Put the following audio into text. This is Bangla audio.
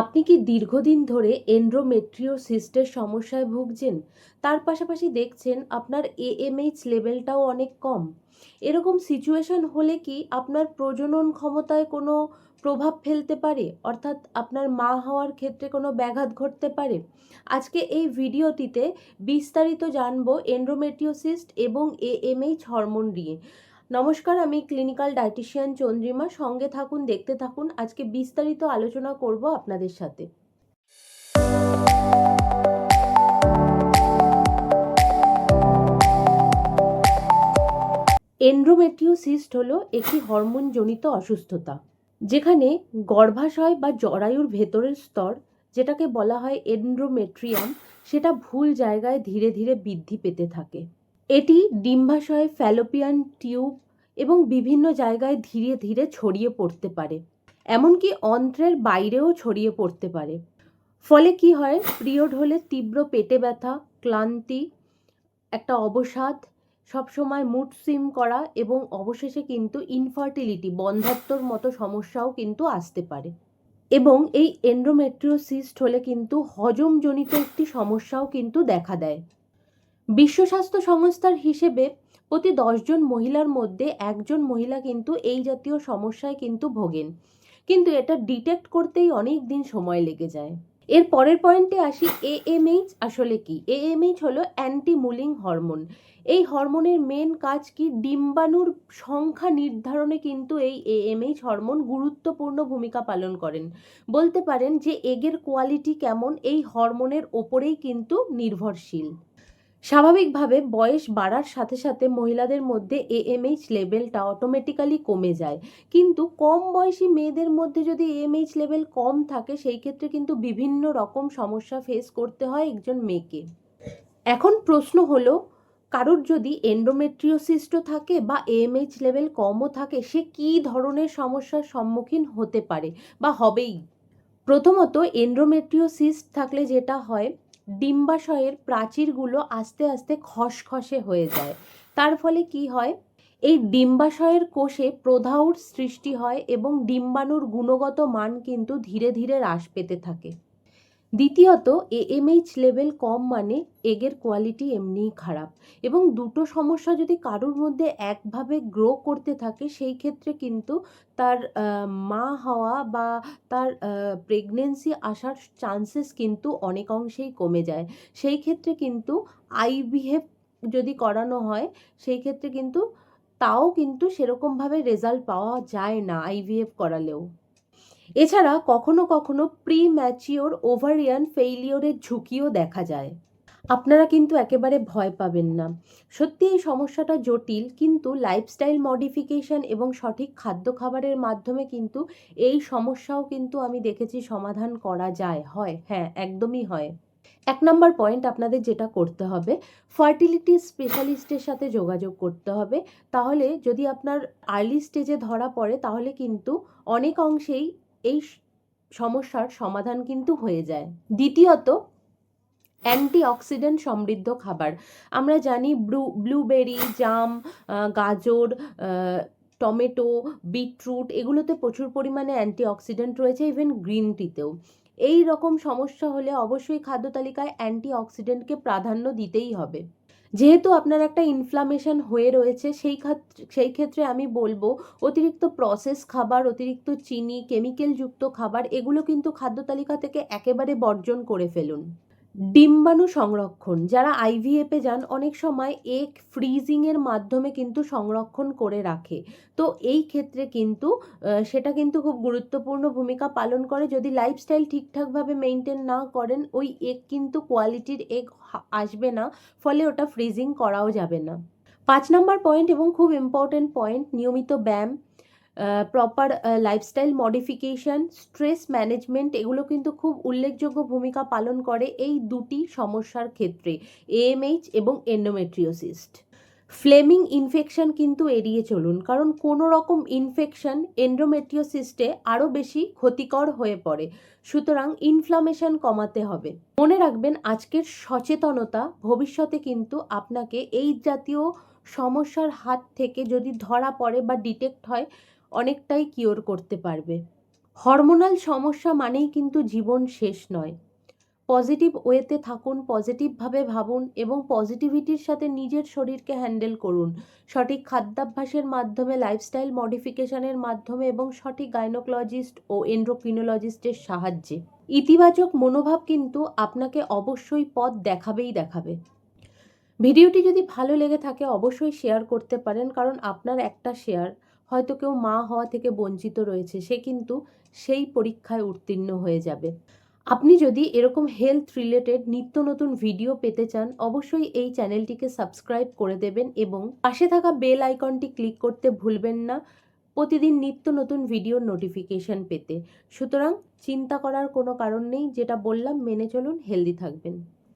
আপনি কি দীর্ঘদিন ধরে এন্ড্রোমেট্রিওসিস্টের সমস্যায় ভুগছেন? তার পাশাপাশি দেখছেন আপনার এএমএইচ লেভেলটাও অনেক কম। এরকম সিচুয়েশন হলে কি আপনার প্রজনন ক্ষমতায় কোনো প্রভাব ফেলতে পারে? অর্থাৎ আপনার মা হওয়ার ক্ষেত্রে কোনো ব্যাঘাত ঘটতে পারে? আজকে এই ভিডিওটিতে বিস্তারিত জানব এন্ড্রোমেট্রিওসিস্ট এবং এএমএইচ হরমোন নিয়ে। নমস্কার, আমি ক্লিনিক্যাল ডায়েটিশিয়ান চন্দ্রিমা। সঙ্গে থাকুন, দেখতে থাকুন। আজকে বিস্তারিত আলোচনা করব আপনাদের সাথে। এন্ড্রোমেট্রিওসিস্ট হলো একটি হরমোনজনিত অসুস্থতা, যেখানে গর্ভাশয় বা জরায়ুর ভেতরের স্তর, যেটাকে বলা হয় এন্ড্রোমেট্রিয়াম সেটা ভুল জায়গায় ধীরে ধীরে বৃদ্ধি পেতে থাকে। এটি ডিম্বাশয় ফ্যালোপিয়ান টিউব এবং বিভিন্ন জায়গায় ধীরে ধীরে ছড়িয়ে পড়তে পারে, এমনকি অন্ত্রের বাইরেও ছড়িয়ে পড়তে পারে। ফলে কি হয়? পিরিয়ড হলে তীব্র পেটে ব্যথা, ক্লান্তি, একটা অবসাদ, সবসময় মুড সুইং করা এবং অবশেষে কিন্তু ইনফার্টিলিটি বন্ধাত্মর মতো সমস্যাও কিন্তু আসতে পারে। এবং এই এন্ড্রোমেট্রিওসিস্ট হলে কিন্তু হজমজনিত একটি সমস্যাও কিন্তু দেখা দেয়। বিশ্ব স্বাস্থ্য সংস্থার হিসেবে প্রতি দশজন মহিলার মধ্যে একজন মহিলা কিন্তু এই জাতীয় সমস্যায় কিন্তু ভোগেন। কিন্তু এটা ডিটেক্ট করতেই অনেক দিন সময় লেগে যায়। এর পরের পয়েন্টে আসি এএমএইচ আসলে কি? এএমএইচ হলো অ্যান্টি মুলিং হরমোন এই হরমোনের মেন কাজ কি? ডিম্বাণুর সংখ্যা নির্ধারণে কিন্তু এই এএমএইচ হরমোন গুরুত্বপূর্ণ ভূমিকা পালন করেন। বলতে পারেন যে, এগের কোয়ালিটি কেমন? এই হরমোনের ওপরেই কিন্তু নির্ভরশীল। স্বাভাবিকভাবে বয়স বাড়ার সাথে সাথে মহিলাদের মধ্যে এএমএইচ লেভেলটা অটোমেটিক্যালি কমে যায়। কিন্তু কম বয়সী মেয়েদের মধ্যে যদি এ এএমএইচ লেভেল কম থাকে, সেই ক্ষেত্রে কিন্তু বিভিন্ন রকম সমস্যা ফেস করতে হয় একজন মেয়েকে। এখন প্রশ্ন হলো, কারোর যদি এন্ডোমেট্রিওসিস্টও থাকে বা এএমএইচ লেভেল কমও থাকে, সে কী ধরনের সমস্যার সম্মুখীন হতে পারে বা হবেই? প্রথমত এন্ড্রোমেট্রিওসিস্ট থাকলে যেটা হয় ডিম্বাশয়ের প্রাচীরগুলো আস্তে আস্তে খসখসে হয়ে যায়। তার ফলে কি হয়? এই ডিম্বাশয়ের কোষে প্রধাউর সৃষ্টি হয় এবং ডিম্বাণুর গুণগত মান কিন্তু ধীরে ধীরে হ্রাস পেতে থাকে। দ্বিতীয়ত এএমএইচ লেভেল কম মানে এগের কোয়ালিটি এমনিই খারাপ। এবং দুটো সমস্যা যদি কারোর মধ্যে একভাবে গ্রো করতে থাকে, সেই ক্ষেত্রে কিন্তু তার মা হওয়া বা তার প্রেগনেন্সি আসার চান্সেস কিন্তু অনেক অংশেই কমে যায়। সেই ক্ষেত্রে কিন্তু আইভিএফ যদি করানো হয়, সেই ক্ষেত্রে কিন্তু তাও কিন্তু সেরকমভাবে রেজাল্ট পাওয়া যায় না আইভিএফ করালেও। এছাড়া কখনো কখনো প্রি ম্যাচিওর ওভারিয়ান ফেইলিওরের ঝুঁকিও দেখা যায়। আপনারা কিন্তু একেবারে ভয় পাবেন না। সত্যি এই সমস্যাটা জটিল, কিন্তু লাইফস্টাইল মডিফিকেশন এবং সঠিক খাদ্য খাবারের মাধ্যমে কিন্তু এই সমস্যাও কিন্তু আমি দেখেছি সমাধান করা যায়। হয় হ্যাঁ একদমই হয়। এক নম্বর পয়েন্ট আপনাদের যেটা করতে হবে ফার্টিলিটি স্পেশালিস্টের সাথে যোগাযোগ করতে হবে। তাহলে যদি আপনার আর্লি স্টেজে ধরা পড়ে, তাহলে কিন্তু অনেক অংশেই এই সমস্যার সমাধান কিন্তু হয়ে যায়। দ্বিতীয়ত, অ্যান্টিঅক্সিডেন্ট সমৃদ্ধ খাবার। আমরা জানি ব্লু ব্লুবেরি, জাম গাজর টমেটো, বিটরুট এগুলোতে প্রচুর পরিমাণে অ্যান্টিঅক্সিডেন্ট রয়েছে, ইভেন গ্রিন টিতেও। এই রকম সমস্যা হলে অবশ্যই খাদ্য তালিকায় অ্যান্টিঅক্সিডেন্টকে প্রাধান্য দিতেই হবে। যেহেতু আপনার একটা ইনফ্লামেশন হয়ে রয়েছে, সেই সেই ক্ষেত্রে আমি বলব অতিরিক্ত প্রসেস খাবার, অতিরিক্ত চিনি কেমিক্যালযুক্ত খাবার, এগুলো কিন্তু খাদ্য তালিকা থেকে একেবারে বর্জন করে ফেলুন। ডিম্বাণু সংরক্ষণ। যারা আইভিএফে যান, অনেক সময় এক ফ্রিজিংয়ের মাধ্যমে কিন্তু সংরক্ষণ করে রাখে। তো এই ক্ষেত্রে কিন্তু সেটা কিন্তু খুব গুরুত্বপূর্ণ ভূমিকা পালন করে। যদি লাইফস্টাইল ঠিকঠাকভাবে মেনটেন না করেন, ওই এক কিন্তু কোয়ালিটির এগ আসবে না। ফলে ওটা ফ্রিজিং করাও যাবে না। পাঁচ নম্বর পয়েন্ট এবং খুব ইম্পর্টেন্ট পয়েন্ট নিয়মিত ব্যায়াম। Proper lifestyle modification stress management এগুলো কিন্তু খুব উল্লেখযোগ্য ভূমিকা পালন করে এই দুটি সমস্যার ক্ষেত্রে এএমএইচ এবং এন্ডোমেট্রিওসিস্ট ফ্লেমিং ইনফেকশন কিন্তু এড়িয়ে চলুন, কারণ কোনো রকম ইনফেকশন এন্ডোমেট্রিওসিস্টে আরও বেশি ক্ষতিকর হয়ে পড়ে। সুতরাং ইনফ্লামেশন কমাতে হবে। মনে রাখবেন, আজকের সচেতনতা ভবিষ্যতে কিন্তু আপনাকে এই জাতীয় সমস্যার হাত থেকে যদি ধরা পড়ে বা ডিটেক্ট হয় অনেকটাই কিওর করতে পারবে। হরমোনাল সমস্যা মানেই কিন্তু জীবন শেষ নয়। পজিটিভ ওয়েতে থাকুন পজিটিভভাবে ভাবুন এবং পজিটিভিটির সাথে নিজের শরীরকে হ্যান্ডেল করুন। সঠিক খাদ্যাভ্যাসের মাধ্যমে লাইফস্টাইল মডিফিকেশনের মাধ্যমে এবং সঠিক গাইনোকোলজিস্ট ও এন্ড্রোক্রিনোলজিস্টের সাহায্যে। ইতিবাচক মনোভাব কিন্তু আপনাকে অবশ্যই পথ দেখাবেই দেখাবে। ভিডিওটি যদি ভালো লেগে থাকে, অবশ্যই শেয়ার করতে পারেন, কারণ আপনার একটা শেয়ার হয়তো কেউ মা হওয়া থেকে বঞ্চিত রয়েছে, সে কিন্তু সেই পরীক্ষায় উত্তীর্ণ হয়ে যাবে। আপনি যদি এরকম হেলথ রিলেটেড নিত্য নতুন ভিডিও পেতে চান, অবশ্যই এই চ্যানেলটিকে সাবস্ক্রাইব করে দেবেন এবং পাশে থাকা বেল আইকনটি ক্লিক করতে ভুলবেন না। প্রতিদিন নিত্য নতুন ভিডিওর নোটিফিকেশন পেতে। সুতরাং চিন্তা করার কোনো কারণ নেই, যেটা বললাম, মেনে চলুন হেলদি থাকবেন।